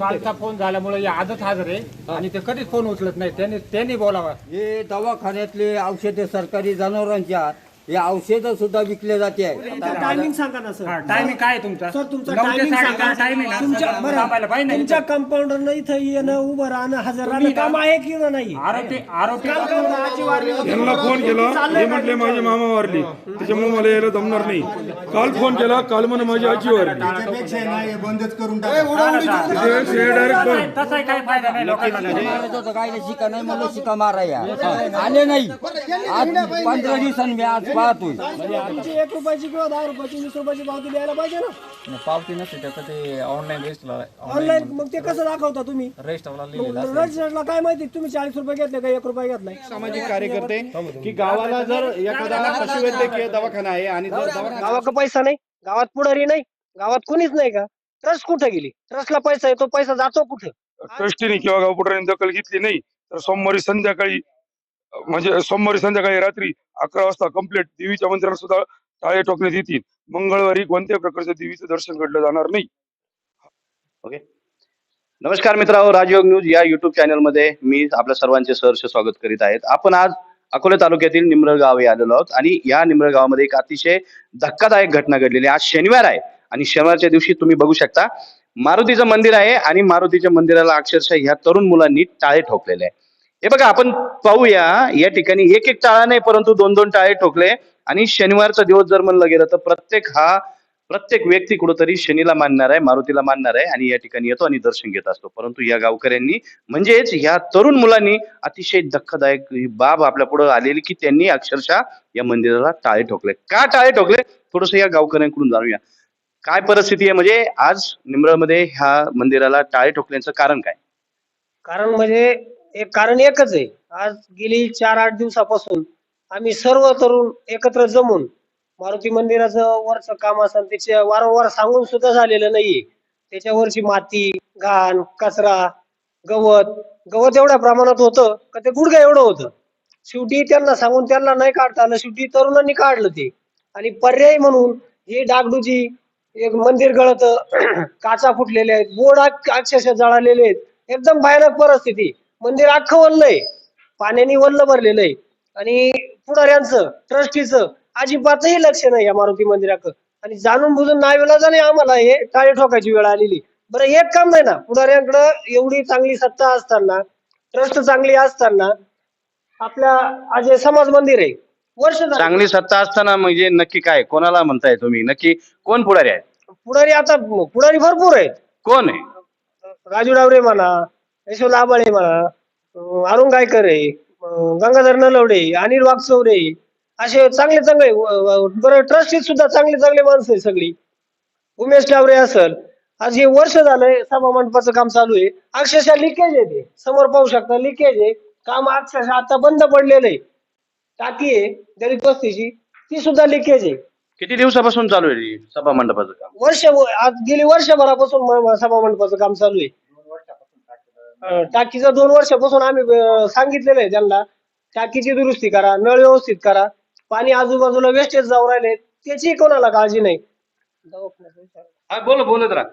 कालचा फोन झाल्यामुळे हे आजच हजर आहे. आणि ते कधीच फोन उचलत नाही. त्यांनी त्यांनी बोलावा. हे दवाखान्यातले औषधे सरकारी जनावरांच्या हे औषधं सुद्धा विकले जाते. आहे टायमिंग सांगा ना सर टायमिंग काय आहे तुमचा? सर तुमचा नऊ ते टायमिंग साडेदहा सांगा. time आहे ना. तुमच्या थांबायला पाहिजे बरं ना तुमच्या इथं. कंपाऊंडरनं इथं येणं उभं राहणं हजर राहणं तुम्ही ना- काम आहे की नाही? आरोपी आरोपी काल का होतं? आजी वारली होती. यांना फोन केला. हे म्हटले काय माझी मामा वारली. त्याच्यामुळे मला यायला जमणार नाही. काल फोन केला. काल म्हणे माझी आजी वारली. हे बंदच करून टाका. डायरेक्ट तसाही काही फायदा नाही लोकांना मारत होतं काय शिका नाही मला शिका माराया आले नाही. आज पंधरा दिवसांनी मी आज पाहतोय म्हणजे तुमची एक रुपयाची किंवा दहा रुपयाची वीस रुपयाची पावती द्यायला पाहिजे ना. पावती नसते त्याचं ते ऑनलाईन रजिस्टरला ऑनलाईन मग ते कसं दाखवता तुम्ही? रजिस्टरला लिहिलेलं रजिस्टरला काय माहिती? तुम्ही चाळीस रुपये घेतले का एक रुपये घेतलाय सामाजिक कार्यकर्ते की गावाला जर एखादा पशुवैद्यकीय दवाखाना आहे आणि जर दवाखाना गावाकडे पैसा नाही. गावात पुढारी नाही. गावात कोणीच नाही का? ट्रस्ट कुठे गेली? ट्रस्टला पैसा आहे तो पैसा जातो कुठे? ट्रस्टीने किंवा गावपुटरांनी दखल घेतली नाही तर सोमवारी संध्याकाळी म्हणजे सोमवारी संध्याकाळी रात्री अकरा वाजता कंप्लीट देवीच्या मंदिराला सुद्धा टाळे ठोकण्यात येतील. मंगळवारी कोणत्याही प्रकारचं देवीचं दर्शन घडलं जाणार नाही. ओके नमस्कार मित्रांनो राजयोग न्यूज या युट्यूब चॅनलमध्ये मी आपल्या सर्वांचे सहर्ष स्वागत करीत आहेत. आपण आज अकोले तालुक्यातील निमरळ हे आलेलो आहोत आणि या निमरळ गावामध्ये एक अतिशय धक्कादायक घटना घडलेली आहे. आज शनिवार आहे आणि शनिवारच्या दिवशी तुम्ही बघू शकता मारुतीचं मंदिर आहे आणि मारुतीच्या मंदिराला अक्षरशः ह्या तरुण मुलांनी टाळे ठोकलेले आहे. हे बघा आपण पाहूया. या ठिकाणी एक एक टाळा नाही परंतु दोन दोन टाळे ठोकले. आणि शनिवारचा दिवस जर म्हणलं गेलं तर प्रत्येक हा प्रत्येक व्यक्ती कुठंतरी शनीला मानणार आहे मारुतीला मानणार आहे आणि या ठिकाणी येतो आणि दर्शन घेत असतो. परंतु या गावकऱ्यांनी म्हणजेच या तरुण मुलांनी अतिशय धक्कादायक ही बाब आपल्या पुढे आलेली की त्यांनी अक्षरशः या मंदिराला टाळे ठोकले. का टाळे ठोकले? थोडस या गावकऱ्यांकडून जाणूया. काय परिस्थिती आहे? म्हणजे आज निमरमध्ये ह्या मंदिराला टाळे ठोकल्याचं कारण काय? कारण म्हणजे एक कारण एकच आहे. आज गेली चार आठ दिवसापासून आम्ही सर्व तरुण एकत्र जमून मारुती मंदिराचं वरचं काम असेल त्याचे वारंवार सांगून सुद्धा झालेलं नाहीये. त्याच्यावरची माती घाण कचरा गवत गवत एवढ्या प्रमाणात होतं का ते गुडघा एवढं होतं. शेवटी त्यांना सांगून त्यांना नाही काढता आलं शेवटी तरुणांनी काढलं ते. आणि पर्याय म्हणून हे डागडुजी एक मंदिर गळत काचा फुटलेले आहेत बोर्ड अक्षरशः जळालेले आहेत. एकदम भयानक परिस्थिती. मंदिर अख्खं वल्लंय. पाण्याने वल्ल भरलेलं आहे. आणि पुढाऱ्यांचं ट्रस्टीचं अजिबातही लक्ष नाही या मारुती मंदिराकडं. आणि जाणून बुजून नाविलाजाने आम्हाला हे टाळे ठोकायची वेळ आलेली. बरं एक काम नाही ना पुढाऱ्यांकडं एवढी चांगली सत्ता असताना ट्रस्ट चांगली असताना आपल्या आज समाज मंदिर आहे. वर्ष झाली. चांगली सत्ता असताना म्हणजे नक्की काय? कोणाला म्हणताय तुम्ही? नक्की कोण पुढारी आहेत पुढारी आता पुढारी भरपूर आहेत. कोण आहे? राजू डावरे म्हणा यशवंत आबाळे म्हणा. अरुण गायकर आहे गंगाधर नलवडे अनिल वागचौरे असे चांगले चांगले बरं ट्रस्टीत सुद्धा चांगली चांगली माणसं आहे सगळी. उमेश डावरे असल. आज हे वर्ष झालंय सभा मंडपाचं काम चालू आहे. अक्षरशः लिकेज आहे ते. समोर पाहू शकता लिकेज आहे. काम अक्षरशः आता बंद पडलेलं आहे. टाकी आहे दलित वस्तीची. ती सुद्धा लिकेज आहे. किती दिवसापासून चालू आहे सभा मंडपाचं काम? वर्ष आज गेली वर्षभरापासून सभा मंडपाचं काम चालू आहे. टाकीचं दोन वर्षापासून आम्ही अं, सांगितलेलं आहे त्यांना टाकीची दुरुस्ती करा नळ व्यवस्थित करा पाणी आजूबाजूला वेस्टेज जाऊ राहिले त्याची कोणाला काळजी नाही. हा बोल बोलत राहा.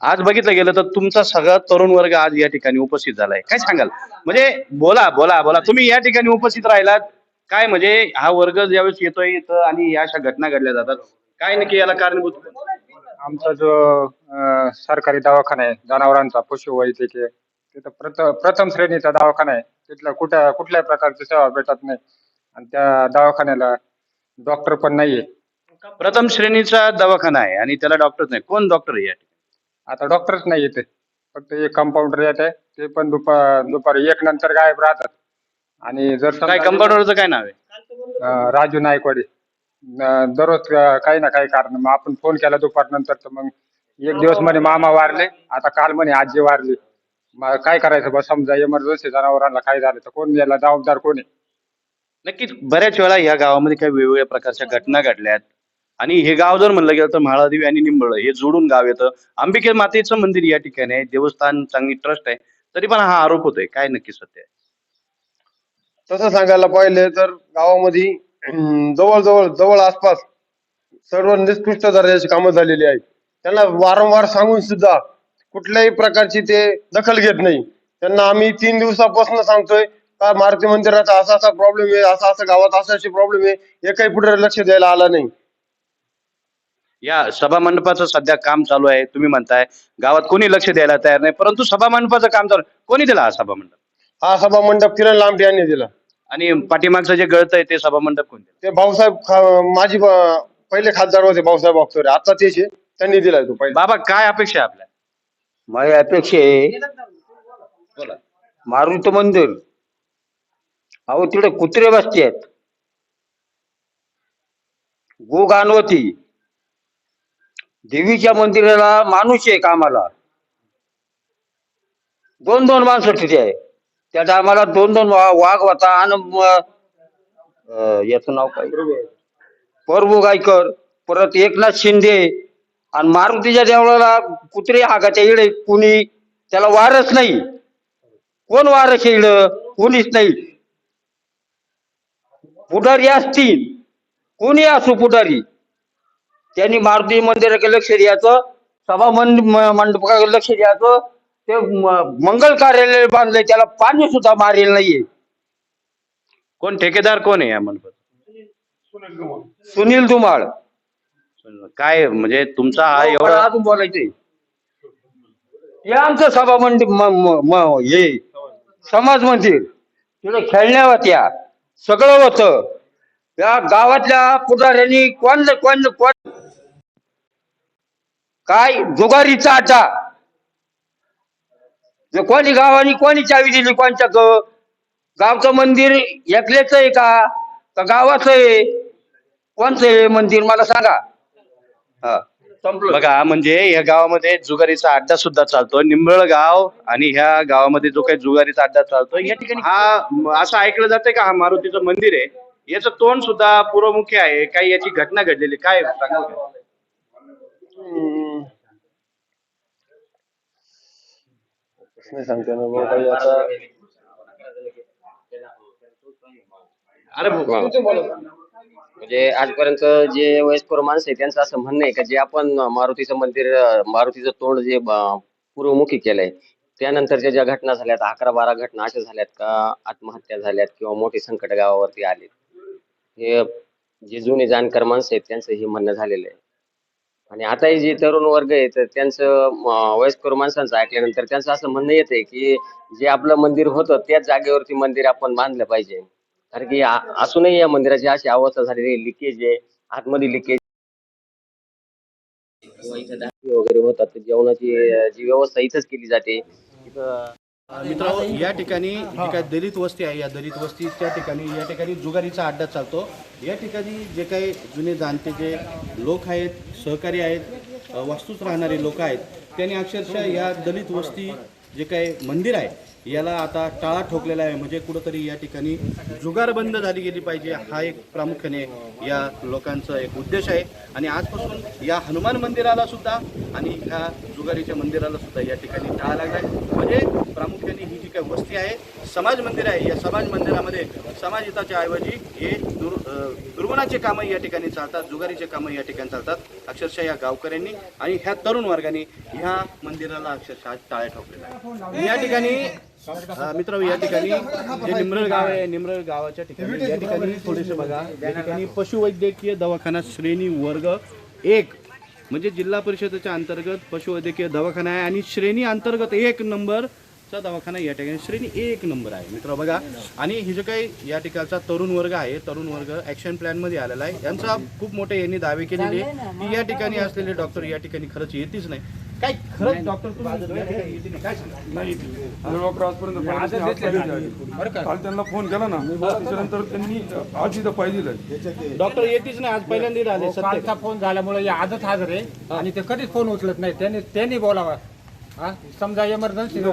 आज बघितलं गेलं तर तुमचा सगळा तरुण वर्ग आज या ठिकाणी उपस्थित झालाय. काय सांगाल? म्हणजे बोला बोला बोला. तुम्ही या ठिकाणी उपस्थित राहिलात. काय म्हणजे हा वर्ग ज्यावेळेस येतोय इथं आणि या अशा घटना घडल्या जातात. काय नक्की याला कारणीभूत? आमचा जो अं, सरकारी दवाखाना आहे जनावरांचा पशुवैद्यकीय. तिथं प्रथम प्रथम श्रेणीचा दवाखाना आहे. तिथल्या कुठल्या कुठल्याही प्रकारची सेवा भेटत नाही. आणि त्या दवाखान्याला डॉक्टर पण नाहीये. प्रथम श्रेणीचा दवाखाना आहे आणि त्याला डॉक्टर नाही कोण डॉक्टर आहे या ठिकाणी? आता डॉक्टरच नाही येते फक्त एक कंपाऊंडर येत आहे. ते पण दुपार दुपारी एक नंतर गायब राहतात. आणि जर काय समजा- कंपाऊंडरचं काय नाव आहे? अं, राजू नायकवाडी. अं, दररोज अं, काही ना काही कारण. मग आपण फोन केला दुपार नंतर तर मग एक दिवस म्हणे मामा वारले. आता काल म्हणे आजी वारली. मग काय करायचं बस समजा इमर्जन्सी जनावरांना काय झालं तर कोण याला जबाबदार कोण आहे? नक्कीच बऱ्याच वेळा या गावामध्ये काही वेगवेगळ्या प्रकारच्या घटना घडल्यात. आणि हे गाव जर म्हणलं गेलं तर म्हाळादेवी आणि निंबळ हे जोडून गाव येतं. अंबिके मातेचं मंदिर या ठिकाणी आहे. देवस्थान चांगली ट्रस्ट आहे. तरी पण हा आरोप होतोय. काय नक्की सत्य आहे? तसं सांगायला पाहिले तर गावामध्ये अं, जवळजवळ जवळ आसपास सर्व निकृष्ट दर्जाची कामं झालेली आहेत. त्यांना वारंवार सांगून सुद्धा कुठल्याही प्रकारची ते दखल घेत नाही. त्यांना आम्ही तीन दिवसापासून सांगतोय का मारुती मंदिराचा असा असा प्रॉब्लेम आहे असा असा गावात असा असे प्रॉब्लेम आहे एकही पुढे लक्ष द्यायला आला नाही. या सभा मंडपाचं सध्या काम चालू आहे तुम्ही म्हणताय गावात कोणी लक्ष द्यायला तयार नाही परंतु सभा मंडपाचं काम चालू आहे. कोणी दिला हा सभा मंडप? हा सभा मंडप किरण लांबटे यांनी दिला. आणि पाठीमागचं जे गळत आहे ते सभा मंडप कोण दिलं? ते भाऊसाहेब खा- माजी ब- पहिले खासदार होते भाऊसाहेब अख्तरे आता तेच आहे त्यांनी दिलाय तो पहिले. बाबा काय अपेक्षा आहे आपल्या? माझी अपेक्षा आहे बोला. मारुती मंदिर. अहो तिकडे कुत्रे बसते आहेत गो गानवती. देवीच्या मंदिराला माणूस आहे कामाला. दोन दोन माणसं तिथे आहे. त्या टायमाला दोन दोन वाघ होता आणि याचं नाव काय? प्रभू गायकर परत एकनाथ शिंदे आणि मारुतीच्या देवळाला कुत्रे हागाच्या इकडे कुणी त्याला वारच नाही. कोण वारस इड? कोणीच नाही. पुढारी असतील. कोणी असो पुढारी? त्यांनी मारुती मंदिराकडे लक्ष द्यायचं सभा मंड म- मंडपाकडे लक्ष द्यायचं. ते म- मंगल कार्यालय बांधलंय त्याला पाणी सुद्धा मारेल नाहीये. कोण ठेकेदार कोण आहे या मंडपात सुनील धुमाळ. काय म्हणजे तुमचा हा मला एवढा अजून बोलायचंय हे आमचं सभा मंदिर म- म- म- हे समाज मंदिर. तिकडे खेळण्या होत्या. सगळं होतं. या गावातल्या पुढाऱ्यांनी कोण कोण कोण काय जुगारीचा जे कोणी गावानी कोणी चावी दिली कोणच्या ग गावचं मंदिर एकलेच आहे का? का गावाचं आहे? कोणचं आहे मंदिर? मला सांगा. हा. संपलं. बघा म्हणजे या गावामध्ये जुगारीचा अड्डा सुद्धा चालतो निंबळ गाव आणि ह्या गावामध्ये जो काही जुगारीचा अड्डा चालतो या ठिकाणी हा म- असं ऐकलं जातंय का? हा मारुतीचं मंदिर आहे. याचं तोंड सुद्धा पूर्वमुखी आहे. काही याची घटना घडलेली काय सांगाल का? नाही सांगते ना भाऊ काही आता अरे म्हणजे आजपर्यंत जे वयस्कर माणसं आहे त्यांचं असं म्हणणं आहे का जे आपण मारुतीचं मंदिर मारुतीचं तोंड जे ब- पूर्वमुखी केलंय त्यानंतरच्या ज्या घटना झाल्यात अकरा बारा घटना अशा झाल्यात का आत्महत्या झाल्यात किंवा मोठे संकट गावावरती आले हे जे जुने जाणकार माणसं आहेत त्यांचं हे म्हणणं झालेलं आहे. आणि आताही जे तरुण वर्ग आहे तर त्यांचं वयस्कर माणसांचं ऐकल्यानंतर त्यांचं असं म्हणणं येतंय की जे आपलं मंदिर होतं त्याच जागेवरती मंदिर आपण बांधलं पाहिजे. कारण की असूनही या मंदिराची अशी अवस्था झालेली लिकेज आहे. आतमध्ये लिकेज वगैरे होतात. जेवणाची जी व्यवस्था इथंच केली जाते. इथं मित्रांनो या ठिकाणी जी काय दलित वस्ती आहे या दलित वस्ती त्या ठिकाणी या ठिकाणी जुगारीचा अड्डा चालतो. या ठिकाणी जे काही जुने जाणते जे लोक आहेत सहकारी आहेत वास्तूत राहणारे लोक आहेत त्यांनी अक्षरशः या दलित वस्ती जे काही मंदिर आहे याला आता टाळा ठोकलेला आहे. म्हणजे कुठंतरी या ठिकाणी जुगारबंद झाली गेली पाहिजे हा एक प्रामुख्याने या लोकांचा एक उद्देश आहे. आणि आजपासून या हनुमान मंदिराला सुद्धा आणि ह्या जुगारीच्या मंदिराला सुद्धा या ठिकाणी टाळा लागला आहे. म्हणजे प्रामुख्याने ही जी काही वस्ती आहे समाज मंदिर आहे. या समाज मंदिरामध्ये समाज हिताच्या ऐवजी हे दुर दुर्गुणाचे कामं या ठिकाणी चालतात जुगारीचे कामं या ठिकाणी चालतात. अक्षरशः या गावकऱ्यांनी आणि ह्या तरुण वर्गाने ह्या मंदिराला अक्षरशः टाळ्या ठोकलेल्या आहे या ठिकाणी अ, मित्रांनो या ठिकाणी जे निमरळ गाव आहे निमरळ गावाच्या ठिकाणी या ठिकाणी थोडेसे बघा. या ठिकाणी पशुवैद्यकीय दवाखाना श्रेणी वर्ग एक म्हणजे जिल्हा परिषदेच्या अंतर्गत पशुवैद्यकीय दवाखाना आहे आणि श्रेणी अंतर्गत एक नंबरचा दवाखाना या ठिकाणी श्रेणी एक नंबर आहे. मित्र बघा. आणि हे जे काही या ठिकाणचा तरुण वर्ग आहे तरुण वर्ग ऍक्शन प्लॅनमध्ये आलेला आहे. यांचा खूप मोठे यांनी दावे केलेले. की या ठिकाणी असलेले डॉक्टर या ठिकाणी खरंच येतीच नाही. काय? खरंच डॉक्टर तुम्ही? काय सांगता? नाही. डॉक्टर आजपर्यंत. काल त्यांना फोन केला ना त्याच्यानंतर त्यांनी आज इथं पाहिजे. डॉक्टर येतीच नाही आज पहिल्यांदा आले सत्य. कालचा फोन झाल्यामुळे या आजच हजर आहे आणि ते कधीच फोन उचलत नाही. त्यांनी त्यांनी बोलावा. हा? समजा इमर्जन्सी काय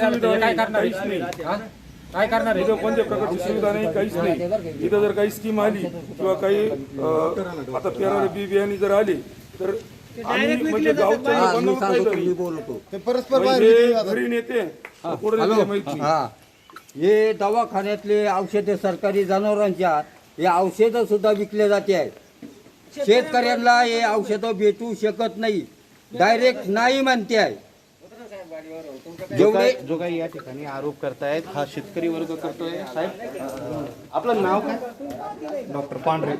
हे करणार? हा? काय करणार इथं कोणत्या प्रकारची सुविधा नाही काहीच नाही. इथं जर काही स्कीम आली किंवा काही आता पेरार बी बियाणी जर आली तर आम्ही म्हणजे गावच्या लोकांना काहीतरी परस्पर म्हणजे घरी नेते पुढे नेते माहिती हा. हे दवाखान्यातले औषधे सरकारी जनावरांच्या हे औषधं सुद्धा विकले जाते. आहेत शेतकऱ्यांना हे औषधं भेटू शकत नाही. डायरेक्ट नाही म्हणते. आहे जो काय जो काही या ठिकाणी आरोप करतायत हा शेतकरी वर्ग करतोय. साहेब आपलं नाव काय? डॉक्टर पांढरे.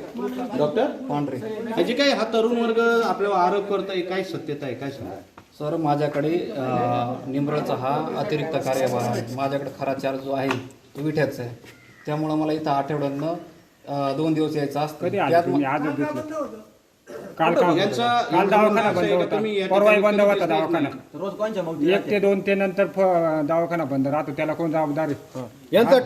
डॉक्टर? पांढरे. हा जे काही हा तरुण वर्ग आपल्यावर आरोप करतोय काय सत्यता आहे काय सांगा? सर माझ्याकडे निंबळचा हा अतिरिक्त कार्यभार आहे. माझ्याकडे खरा चार्ज जो आहे तो विठ्याचा आहे. त्यामुळं मला इथं आठवड्यातनं अं, दोन दिवस यायचं असतं. काल का यांचा काल दवाखाना बंद होता परवाही बंद होता दवाखाना रोज कोणच्या एक ते दोन ते नंतर फ- दवाखाना बंद राहतो त्याला कोण जबाबदार आहे?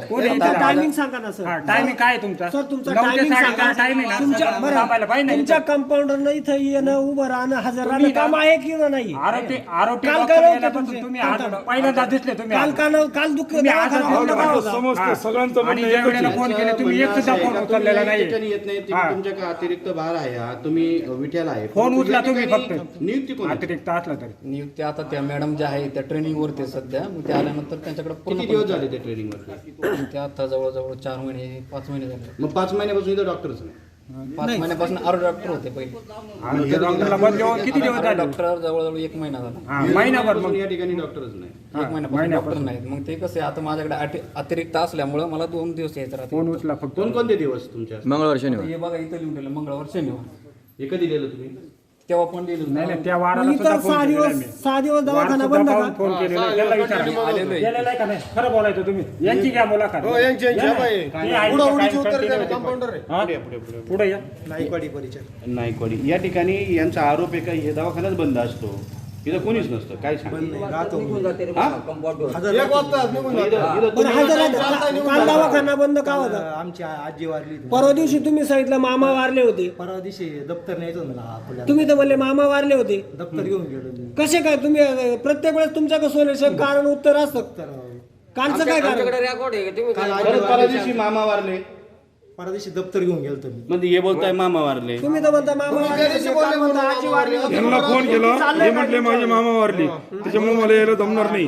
कोण आहे? टायमिंग सांगा ना सर हा, टायमिंग काय आहे तुमचा सर तुमचा नऊ ते साडेदहा आहे तुमच्या थांबायला पाहिजे बरं ना तुमच्या इथं. कंपाऊंडरनं इथं येणं उभं राहणं हजर राहणं तुम्ही काम ना- आहे की नाही आरोपी आरोपी काल डॉक्टर काय यायला होते पण तुमचे? तुम्ही काल आज काय? पहिल्यांदा दिसले तुम्ही काल आज. काल काल दुःख तुम्ही बंद. होता? समजतं सगळ्यांचं आणि म्हणणं ज्या एकच वेळेला. फोन केले तुम्ही एक सुद्धा फोन उचललेला या नाही येत नाही हा. तुमच्या अतिरिक्त भार आहे हा. तुम्ही विठ्याला आहे. फोन परंतु उचला या तुम्ही ठिकाणी फक्त. नियुक्ती कोण अतिरिक्त असला तरी. नियुक्ती आता त्या मॅडम ज्या आहे त्या ट्रेनिंगवरती आहे सध्या. मग त्या आल्यानंतर त्यांच्याकडे किती दिवस झाले ते ट्रेनिंगमध्ये त्या आता जवळजवळ चार महिने पाच महिने झाले. मग पाच महिन्यापासून इथं डॉक्टरच नाही? पाच महिन्यापासून आरो डॉक्टर होते पहिले. आणि त्या डॉक्टरला किती दिवस झाले? डॉक्टर जवळजवळ एक महिना झाला. हा, महिनाभर मग. या ठिकाणी डॉक्टरच नाही. एक महिन्यापासून डॉक्टर नाहीत. मग ते कसं आहे आता माझ्याकडे अति- अतिरिक्त असल्यामुळं मला दोन दिवस यायचं राहते फोन उचला फक्त. कोणकोणते दिवस तुमच्या? मंगळवार शनिवार. हे बघा इथं लिहून ठेवलं मंगळवार शनिवार. हे कधी दिलं तुम्ही? तेव्हा पण लिहिलं नाही नाही त्या वाराला सुद्धा फोन सहा केलेला दिवस मी. सहा दिवस वार दवाखाना सुद्धा बंद पाहून का फोन केलेला आहे. त्याला विचारा. गेलेला आहे का नाही? खरं बोलायचं तुम्ही. यांची घ्या मुलाखत. हो, यांची, यांची, या बाई. ते आहे. उत्तरं द्या. कंपाऊंडर आहे. हा? पुढे या. नाईकवाडी. या ठिकाणी यांचा आरोप आहे का हे दवाखानाच बंद असतो? इथं कोणीच नसतं काय सांग. काल दवाखाना बंद का होता? आमची आजी वारली परवा दिवशी तुम्ही सांगितलं मामा वारले होते. परवा दिवशी दप्तर न्यायचं होतं मला तुम्ही तर म्हणले मामा वारले होते. दप्तर घेऊन गेलो मी. कसे काय तुम्ही अं, प्रत्येक वेळेस तुमच्याकडे सोन्याचं कारण उत्तर असतं. कालचं काय कारण? रेकॉर्ड आहे तुम्ही परत परवा दिवशी मामा वारले. परवा दिवशी दप्तर घेऊन गेलो मी. म्हणजे हे बोलताय मामा वारले. तुम्ही तर म्हणता मामा वारले होते, काल म्हणता आजी वारली. होती. यांना फोन केला. हे म्हटले माझी मामा वारली. त्याच्यामुळे मला यायला जमणार नाही.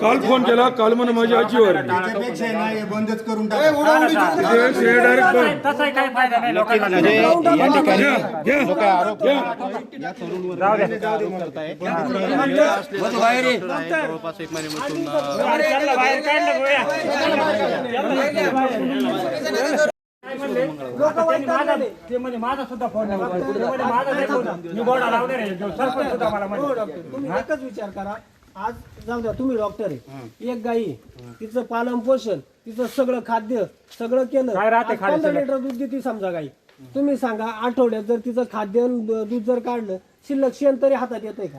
काल फोन केला काल म्हणे माझी आजी वारली. बंदच करून ते डायरेक्ट बंद. तसाही काही फायदा नाही. लोकांना म्हणजे या ठिकाणी घ्या, जो काय आरोप घ्या. या तरुण वर्ग आरोप करताय. जवळपास एक महिन्यापासून अं, त्यांना बाहेर काढलं गोळ्या. त्यांनी माझा- ते म्हणजे माझा सुद्धा फोन नव्हता. ते म्हणे माझा नाही फोन. मी बोर्डा लावणार आहे. सरपंच सुद्धा मला हो. तुम्ही एकच विचार करा. आज जाऊ द्या तुम्ही डॉक्टर आहे. एक गाई तिचं पालन पोषण तिचं सगळं खाद्य सगळं केलं. पंधरा? लिटर दूध देते समजा गाई. तुम्ही सांगा आठवड्यात जर तिचं खाद्य दूध जर काढलं शिल्लक शेण तरी हातात येतंय का?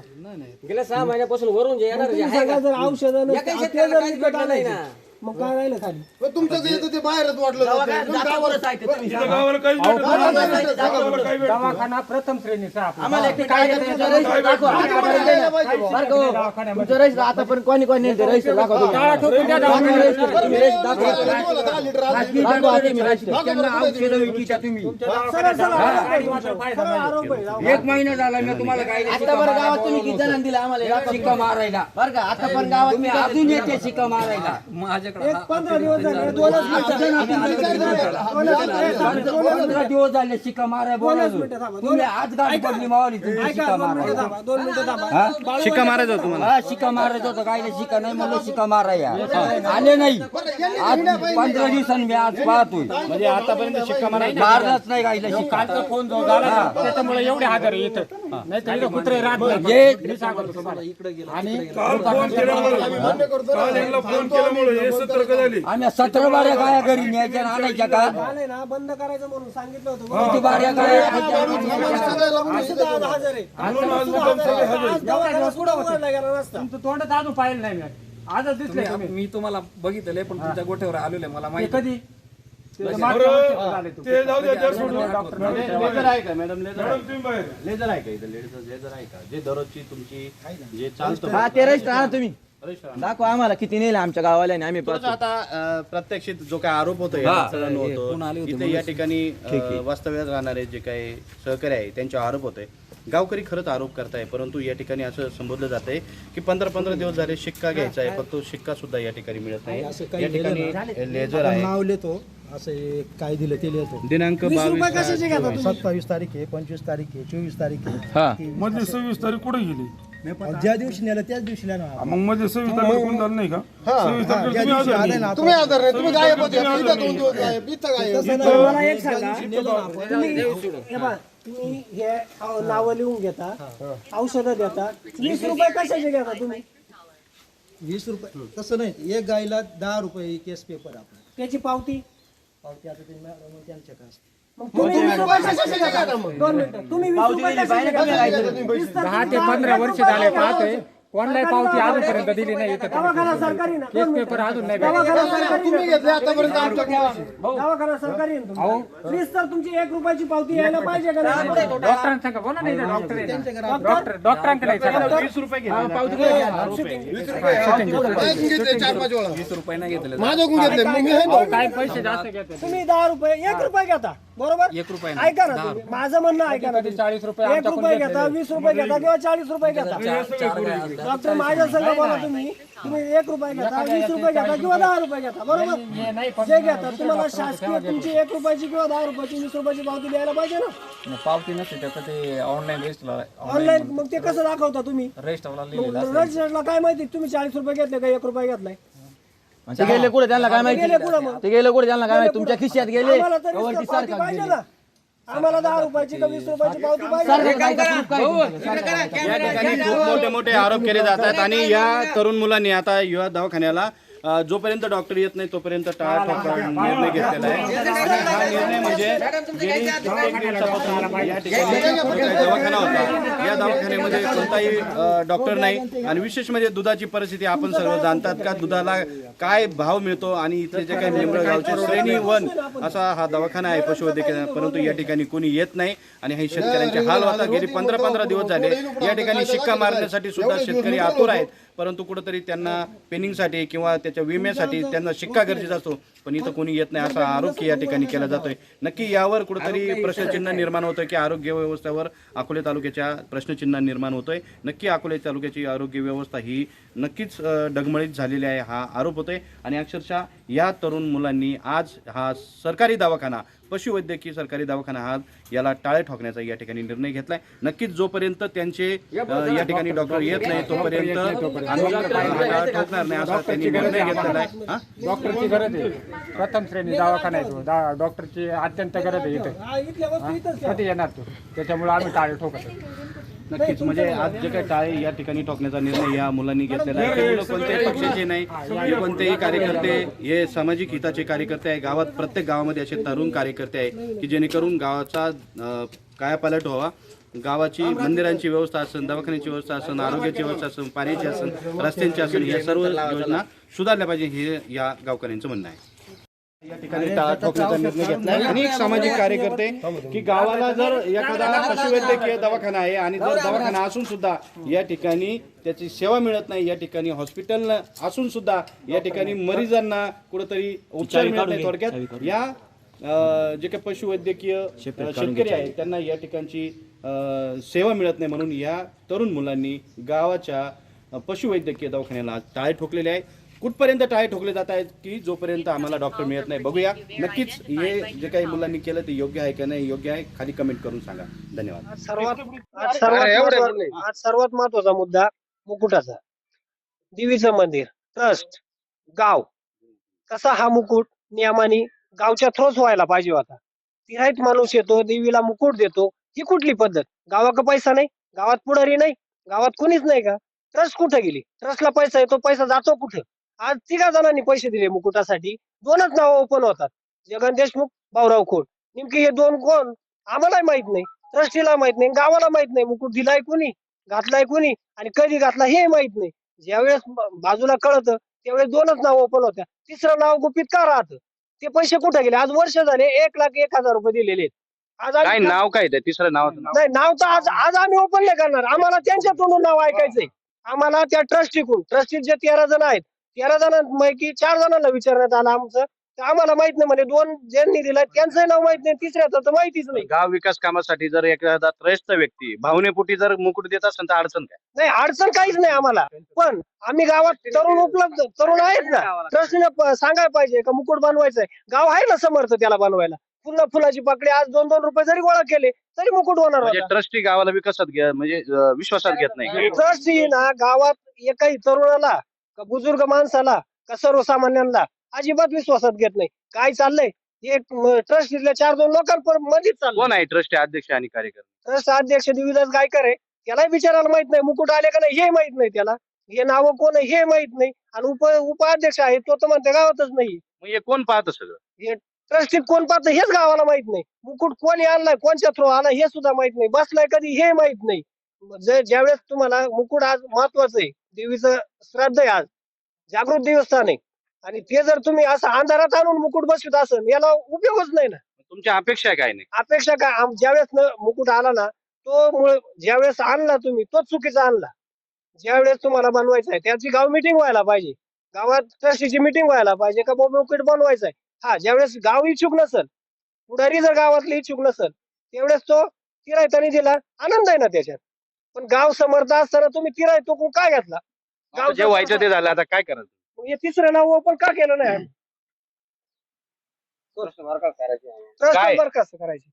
गेल्या सहा महिन्यापासून वरून जे येणार तुम्ही सांगा जर औषधं मग काय राहिलं खाली पण तुमचं जे येतं ते बाहेरच वाटलं जातं. तुम्ही गावाला- इथं गावाला काही भेटत नाही. गावाला काही भेटत नाही. दवाखाना प्रथम श्रेणीचा आपला. आम्हाला ते काय येतं याच्यात? दवाखान्यामध्ये. रईस आतापर्यंत कोणी कोणी नेलं रईस दाखवा तुम्ही. टाळा ठोकून द्या दवाखान्यात. तुम्ही रईस दाखवा. दहा लिटर आज- दाखवा तुम्ही रईस. तुमच्या दवाखान्यात दवाखान्याचा फायदा सरळ नाही. आरोप आहे दवाखान्यात. एक महिना झाला मी तुम्हाला काही आता बरं गावात तुम्ही किती जणांना दिला आम्हाला शिक्का मारायला बरं का आता पण गावात तुम्ही अजून येते शिक्का मारायला माझ्याकडे एक पंधरा दिवस झाले दोनच पंधरा दिवस झाले शिक्का थांबा. तुम्ही आज गाडी पडली मावाली शिक्का दोन मिनिटं मारायला थांबा दोन मिनिटं थांबा शिक्का मारायचा होता तुम्हाला हा शिक्का मारायचं होतं काय नाही शिक्का नाही म्हणलं शिक्का माराया आले नाही आज पंधरा दिवसांनी मी आज पाहतोय म्हणजे आतापर्यंत शिक्का मारायचा मारलाच नाही गाईला शिक्का कालचा फोन जो झाला ना, त्याच्यामुळे एवढे आजार आहे इथं नाही तर इथं कुत्रे राहत नाही. मी सांगतो तुम्हाला. आणि काल फोन केल्यामुळे काल यांना फोन केल्यामुळे हे सतर्क झाली. आम्ही सतरा बाऱ्या गाया घरी न्यायच्या आणि आणायच्या का? आले ना बंद करायचं म्हणून सांगितलं होतं. किती बाऱ्या गाया आम्ही सुद्धा आज हजर आहे. आज दवाखाना सुद्धा उघडला गेला नसता. तुमचं तोंडच अजून पाहिलं नाही मी. आजच दिसले तुम्ही मी तुम्हाला बघितलंय पण तुमच्या गोठ्यावर आलेलं आहे मला माहिती कधी? ते मागच्या वर्षी झाले तुम्ही. ते. जाऊ द्या त्या सोडून लेझर आहे का मॅडम? लेझर मॅडम तुम्ही बाहेर. लेझर आहे का इथं? लेझर लेझर आहे का? जे दररोजची तुमची जे चालतं हा ते रईस आणा तुम्ही. दाखवा आम्हाला किती नेलं आमच्या गावाला आम्ही थोडंसं आता अं, प्रत्यक्षित जो काय आरोप होतो या चढण कोण आले होतो होते इथे या ठिकाणी अं, वास्तव्यात राहणारे जे काही सहकारी आहे त्यांच्यावर आरोप होते. गावकरी खरंच आरोप करताय परंतु या ठिकाणी असं संबोधलं जात आहे की पंधरा पंधरा दिवस झाले शिक्का घ्यायचा आहे पण तो शिक्का सुद्धा या ठिकाणी मिळत नाही. या ठिकाणी लेझर आहे. नाव असं काय दिलं ते लिहितो. दिनांक वीस रुपये कशाचे घेता तुम्ही? सत्तावीस तारीख आहे पंचवीस तारीख आहे चोवीस तारीख आहे. मधली सव्वीस तारीख कुठे गेली? ज्या दिवशी नेलं त्याच दिवशी नेलं हा, मग मध्ये सव्वीस तारखेला कोण झालं नाही का? सव्वीस तारखेला ज्या तुम्ही दिवशी आले नाही. ना तुम्ही आजार नाही तुम्ही गायब होते. तुम्ही इथं आजार दोन दिवस गायब इथं गायब. तसं नाही, मला एक सांगा. सांगा तुम्ही हे बघा, तुम्ही हे अ, नावं लिहून घेता औषधं देता. वीस रुपये कशाचे घेता तुम्ही? वीस रुपये. तसं नाही. एक गायला दहा रुपये केस पेपर आपला. त्याची पावती? पावती आता ते मॅडम त्यांच्याकडे असते मग तुम्ही वीस रुपये कशाचे घेता? दोन मिनिटं. तुम्ही वीस रुपये कशाचे घेता? वीस तर दहा ते पंधरा वर्ष झाले पाहतोय कोणलाही पावती अजूनपर्यंत दिली नाही इथं दवाखाना सरकारी ना. केस पेपर अजून नाही भेटले. दवाखाना सरकारी तुम्ही ना. घेतले आतापर्यंत आमच्याकडे दवाखाना सरकारी आहे ना तुमचा? वीस तर तुमची एक रुपयाची पावती यायला पाहिजे का नाही? डॉक्टरांसंग बोला नाही डॉक्टर आहे ना. डॉक्टर डॉक्टरांकडे. वीस रुपये हा, घेतले पावती ना. घ्या. माझ्याकडून घेतले. चार पाच वेळा. वीस रुपये नाही घेतले माझ्याकडून घेतले मग मी आहे ना. अहो, काय पैसे जास्त घेतात तुम्ही दहा रुपये एक रुपये घेता. बरोबर? एक रुपये नाही, ऐका ना तुम्ही. माझं म्हणणं ऐका ना तुम्ही. चाळीस रुपये एक आमच्याकडून रुपये. घेता वीस रुपये घेता किंवा चाळीस रुपये घेता. डॉक्टर माझ्या संग? बोला तुम्ही तुम्ही एक रुपये घेता वीस रुपये घेता किंवा दहा रुपये. घेता बरोबर? हे जे घेता तुम्हाला शासकीय तुमची एक रुपयाची किंवा दहा रुपयाची वीस रुपयाची पावती द्यायला पाहिजे ना? पावती नसते त्याचं ते ऑनलाईन रेजिस्टर ऑनलाईन मग ते कसं दाखवता तुम्ही? रेजिस्टरला काय माहिती? तुम्ही चाळीस रुपये घेतले का एक रुपये घेतलाय ते गेले कुठे? त्यांना काय गेले माहिती ते गेले कुठे? त्यांना काय माहिती? तुमच्या खिशात गेले? पाहिजे ना. आम्हाला दहा रुपयाची का वीस रुपयाची पावती पाहिजे. या ठिकाणी खूप मोठे मोठे आरोप केले जातात आणि या तरुण मुलांनी आता या दवाखान्याला अ, जोपर्यंत डॉक्टर येत नाही तोपर्यंत टाळाटाळ निर्णय घेतलेला आहे. आणि हा निर्णय म्हणजे गेली कित्येक दिवसापासून या ठिकाणी जो काही दवाखाना होता. या दवाखान्यामध्ये कोणताही अ, डॉक्टर नाही. आणि विशेष म्हणजे दुधाची परिस्थिती आपण सर्व जाणतात का दुधाला काय भाव मिळतो आणि इथले जे काही निंबळगावचे श्रेणी वन असा हा दवाखाना आहे पशुवैद्यकीय परंतु या ठिकाणी कोणी येत नाही आणि हे शेतकऱ्यांचे हाल होता. गेली पंधरा पंधरा दिवस झाले. या ठिकाणी शिक्का मारण्यासाठी सुद्धा शेतकरी आतुर आहेत. परंतु कुठंतरी त्यांना पेनिंगसाठी किंवा त्याच्या विम्यासाठी त्यांना शिक्का गरजेचा असतो. पण इथं कोणी येत नाही असा आरोप या ठिकाणी केला जातोय. नक्की यावर कुठंतरी प्रश्नचिन्ह निर्माण होतोय की आरोग्य व्यवस्थेवर अकोले तालुक्याच्या प्रश्नचिन्ह निर्माण होतोय. नक्की अकोले तालुक्याची आरोग्य व्यवस्था ही नक्कीच डगमळीत झालेली आहे हा आरोप होतोय. आणि अक्षरशः या तरुण मुलांनी आज हा सरकारी दवाखाना पशुवैद्यकीय सरकारी दवाखाना हा याला टाळे ठोकण्याचा या ठिकाणी निर्णय घेतलाय. नक्कीच जोपर्यंत त्यांचे या ठिकाणी डॉक्टर येत नाही तोपर्यंत ठोकणार नाही असा त्यांनी निर्णय घेतलेला आहे. प्रथम श्रेणी दवाखाना आहे तो डॉक्टरची अत्यंत गरज आहे इथे. हा, इथल्या वस्तू इथंच ठेवा. कधी येणार तो? त्याच्यामुळे आम्ही टाळे ठोकत नक्कीच म्हणजे आज जे काही टाळे या ठिकाणी ठोकण्याचा निर्णय या मुलांनी घेतलेला आहे. ते मुलं कोणत्याही पक्षाचे नाही हे कोणतेही कार्यकर्ते हे सामाजिक हिताचे कार्यकर्ते आहे. गावात प्रत्येक गावामध्ये असे तरुण कार्यकर्ते आहे की जेणेकरून गावाचा अं, कायापालट व्हावा. गावाची मंदिरांची व्यवस्था असेल दवाखान्याची व्यवस्था असेल आरोग्याची व्यवस्था असेल पाण्याची असेल रस्त्यांची असेल. या सर्व योजना सुधारल्या पाहिजे हे या गावकऱ्यांचं म्हणणं आहे. या ठिकाणी टाळा ठोकण्याचा निर्णय घेतला आणि एक सामाजिक कार्यकर्ते की गावाला जर एखादा पशुवैद्यकीय दवाखाना आहे आणि जर दवाखाना असून सुद्धा या ठिकाणी त्याची सेवा मिळत नाही या ठिकाणी हॉस्पिटल असून सुद्धा या ठिकाणी मरीजांना कुठंतरी उपचार मिळत नाही थोडक्यात. या जे काही पशुवैद्यकीय शेतकरी आहेत त्यांना या ठिकाणची अं, सेवा मिळत नाही म्हणून या तरुण मुलांनी गावाच्या पशुवैद्यकीय दवाखान्याला टाळे ठोकलेले आहे. कुठपर्यंत टाळे ठोकले जात आहेत की जोपर्यंत आम्हाला डॉक्टर मिळत नाही? बघूया. नक्कीच हे जे काही मुलांनी केलं ते योग्य आहे का नाही योग्य आहे? खाली कमेंट करून सांगा. धन्यवाद. आज सर्वात आज सर्वात सर्वात महत्त्वाचा मुद्दा मुकुटाचा. देवीचं मंदिर ट्रस्ट गाव. तसा हा मुकुट नियमाने गावच्या थ्रोच व्हायला पाहिजे होता? तिराईत माणूस येतो देवीला मुकुट देतो. ही कुठली पद्धत? गावाकडे पैसा नाही गावात पुढारी नाही गावात कोणीच नाही का? ट्रस्ट कुठे गेली? ट्रस्टला पैसा येतो पैसा जातो कुठं? आज तिघा जणांनी पैसे दिले मुकुटासाठी. दोनच नावं ओपन होतात. जगन देशमुख भाऊराव खोट नेमके हे दोन कोण? आम्हालाही माहीत नाही. ट्रस्टीला माहीत नाही. गावाला माहीत नाही. मुकुट दिलाय कोणी? घातलाय कोणी? आणि कधी घातला हे माहीत नाही. ज्यावेळेस बाजूला कळतं त्यावेळेस दोनच नाव ओपन होत्या. तिसरं नाव गुपित का राहतं? ते पैसे कुठे गेले? आज वर्ष झाले एक लाख एक हजार रुपये दिलेले आहेत. आज काय नाव काय तिसरं नाव नाही नाव तर आज आज आम्ही ओपन नाही करणार. आम्हाला त्यांच्या तोंडून नाव ऐकायचंय. आम्हाला त्या ट्रस्टीकडून ट्रस्टीत जे तेरा जण आहेत. तेरा जणांपैकी चार जणांना विचारण्यात आलं आमचं. तर आम्हाला माहीत नाही म्हणजे दोन ज्यांनी दिलं त्यांचं नाव माहीत नाही तिसऱ्याचं तर माहितीच नाही. गाव विकास कामासाठी जर एखादा त्रयस्थ व्यक्ती भावनेपोटी जर मुकुट देत असेल तर अडचण काय? नाही अडचण काहीच नाही आम्हाला. पण आम्ही गावात तरुण उपलब्ध तरुण आहेत ना. ट्रस्टीने सांगायला पाहिजे का मुकुट बनवायचंय. गाव आहे ना समर्थ त्याला बनवायला. पुन्हा फुलाची पाकळी आज दोन दोन रुपये जरी गोळा केले तरी मुकुट होणार म्हणजे होता. ट्रस्टी गावाला विकसत घ्या म्हणजे अं, विश्वासात घेत नाही. ट्रस्ट ही ना गावात एकही तरुणाला का बुजुर्ग माणसाला का सर्वसामान्यांना अजिबात विश्वासात घेत नाही. काय चाललंय? एक ट्रस्ट चार दोन लोकांमध्येच चाललंय. कोण आहे ट्रस्टी अध्यक्ष आणि कार्यकर्ते? ट्रस्ट अध्यक्ष देवीदास गायकर आहे. त्यालाही विचारायला माहीत नाही. मुकुट आले का नाही हे माहीत नाही त्याला. हे नाव कोण आहे हे माहीत नाही. आणि उप उपाध्यक्ष आहे तो तर म्हणते गावातच नाही मग हे कोण पाहतं सगळं? हे ट्रस्टीत कोण पाहतं हेच गावाला माहीत नाही. मुकुट कोणी आणलाय कोणच्या थ्रो आला हे सुद्धा माहीत नाही. बसलाय कधी हे माहीत नाही. ज्यावेळेस तुम्हाला मुकुट आज महत्वाचं आहे देवीचं श्राद्ध आहे आज. जागृत देवस्थान आहे. आणि ते जर तुम्ही असं अंधारात आणून मुकुट बसवित असेल याला उपयोगच नाही ना. तुमच्या अपेक्षा काय नाही? अपेक्षा काय? आम- ज्यावेळेस न मुकुट आला ना तो मुळे ज्यावेळेस आणला तुम्ही तोच चुकीचा आणला. ज्यावेळेस तुम्हाला बनवायचा आहे त्याची गाव मिटिंग व्हायला पाहिजे. गावात ट्रस्टीची मिटिंग व्हायला पाहिजे का बाबा मुकुट बनवायचा आहे? हा ज्यावेळेस गाव इच्छुक नसल पुढारी जर गावातले इच्छुक नसल त्यावेळेस तो किरायतानी दिला. आनंद आहे ना त्याच्यात. पण गाव समर्थ असताना तुम्ही किराय तो काय घेतला? आता जे व्हायचं ते झालं आता काय करायचं? मग हे तिसरं नाव ओपन का केलं नाही? काय? ट्रस्ट कसं करायचे.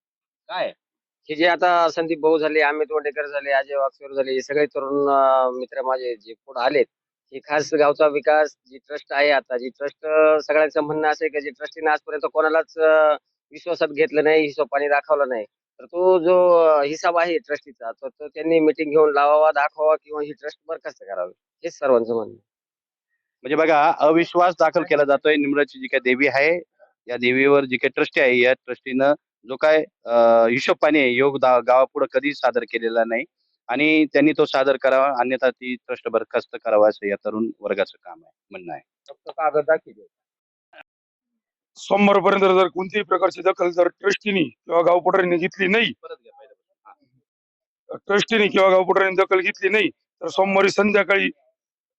काय? हे जे आता संदीप भाऊ झाले अमित वंडेकर झाले अजय वागचोर झाले हे सगळे तरुण अं, मित्र माझे जे पुढे आलेत हे खास गावचा विकास जी ट्रस्ट आहे आता जी ट्रस्ट सगळ्यांचं म्हणणं असं आहे की जी ट्रस्टीने आजपर्यंत कोणालाच अं, विश्वासात घेतलं नाही हिशोबाने दाखवलं नाही. तर तो जो हिसाब आहे ट्रस्टीचा तर तो त्यांनी मिटिंग घेऊन लावावा दाखवावा किंवा ही ट्रस्ट बरखास्त करावी हेच सर्वांचं म्हणणं. म्हणजे बघा अविश्वास दाखल केला जातोय निमराची जी काय देवी आहे या देवीवर जी काही ट्रस्टी आहे या ट्रस्टीनं जो काय अं, हिशोब पाणी आहे योग गावापुढे कधी सादर केलेला नाही आणि त्यांनी तो सादर करावा अन्यथा ती ट्रस्ट बरखास्त करावा असं या तरुण वर्गाचं काम आहे म्हणणं आहे. फक्त कागद दाखवले. सोमवारपर्यंत जर कोणत्याही प्रकारची दखल जर ट्रस्टीनी किंवा गावपुढाऱ्यांनी घेतली नाही ट्रस्टीने किंवा गावपुढाऱ्यांनी दखल घेतली नाही तर सोमवारी संध्याकाळी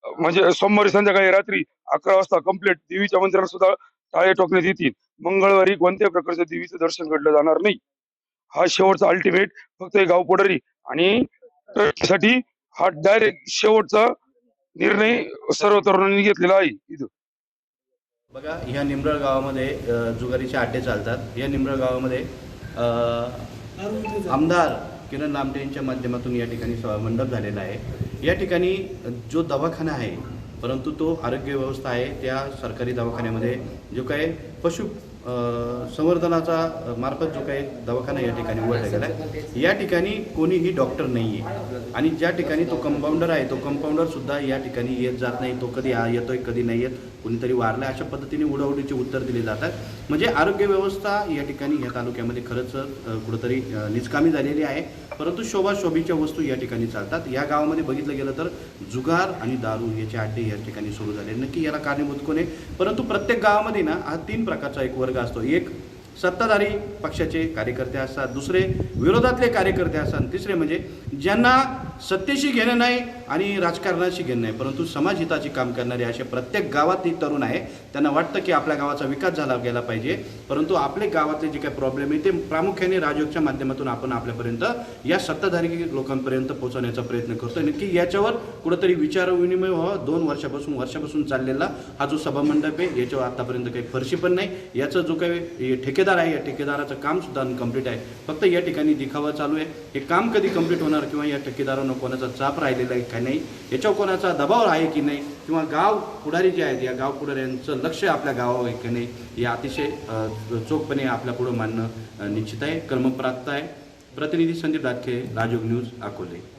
म्हणजे सोमवारी संध्याकाळी रात्री अकरा वाजता कंप्लीट देवीच्या मंदिरात सुद्धा टाळे टोकण्यात येतील. मंगळवारी कोणत्याही प्रकारचं देवीचं दर्शन घडलं जाणार नाही. हा शेवटचा अल्टिमेट फक्त हे गावपुढारी आणि ट्रस्टीसाठी हा डायरेक्ट शेवटचा निर्णय सर्व तरुणांनी घेतलेला आहे. इथं. बघा ह्या निमरळ गावामध्ये जुगारीचे आड्डे चालतात. या निमरळ गावामध्ये आमदार किरण लामटे यांच्या माध्यमातून या ठिकाणी मंडप झालेला आहे. या ठिकाणी जो दवाखाना आहे परंतु तो आरोग्य व्यवस्था आहे त्या सरकारी दवाखान्यामध्ये जो काही पशु संवर्धनाचा मार्फत जो काही दवाखाना या ठिकाणी उघडला गेला आहे या ठिकाणी कोणीही डॉक्टर नाही आहे आणि ज्या ठिकाणी तो कंपाऊंडर आहे तो कंपाऊंडर सुद्धा या ठिकाणी येत जात नाही. तो कधी येतोय कधी नाही येत. कोणीतरी वारला अशा पद्धतीने उडावडीचे उत्तर दिले जातात. म्हणजे आरोग्य व्यवस्था या ठिकाणी या तालुक्यामध्ये खरंच कुठंतरी निचकामी झालेली आहे. परंतु शोभाशोभीच्या वस्तू या ठिकाणी चालतात. या गावामध्ये बघितलं गेलं तर जुगार आणि दारू याचे अड्डे या ठिकाणी सुरू झाले. नक्की याला कारणीभूत कोण आहे? परंतु प्रत्येक गावामध्ये ना हा तीन प्रकारचा एक वर्ग असतो. एक सत्ताधारी पक्षाचे कार्यकर्ते असतात दुसरे विरोधातले कार्यकर्ते असतात तिसरे म्हणजे ज्यांना सत्तेशी घेणं नाही आणि राजकारणाशी घेणं नाही परंतु समाजहिताचे काम करणारे असे प्रत्येक गावातली तरुण आहे. त्यांना वाटतं की आपल्या गावाचा विकास झाला गेला पाहिजे. परंतु आपले गावातले जे काही प्रॉब्लेम आहे ते प्रामुख्याने राजयोगच्या माध्यमातून आपण आपल्यापर्यंत या सत्ताधारी लोकांपर्यंत पोहोचवण्याचा प्रयत्न करतो नक्की याच्यावर कुठंतरी विचार विनिमय व्हावा. दोन वर्षापासून वर्षापासून चाललेला हा जो सभामंडप आहे याच्यावर आतापर्यंत काही फरशी पण नाही. याचं जो काही ठेकेदार आहे या ठेकेदाराचं काम सुद्धा अनकम्प्लीट आहे. फक्त या ठिकाणी दिखावा चालू आहे. हे काम कधी कंप्लीट होणार किंवा या ठेकेदारांना कोणाचा चाप राहिलेला आहे का नाही. याच्यावर कोणाचा दबाव आहे की नाही? किंवा गाव पुढारी जे आहेत या गाव पुढाऱ्यांचं लक्ष आपल्या गावावर आहे की नाही? हे अतिशय चोखपणे आपल्या पुढं मांडणं निश्चित आहे. कर्मप्राप्त आहे. प्रतिनिधी संदीप दाखे राजयोग न्यूज अकोले.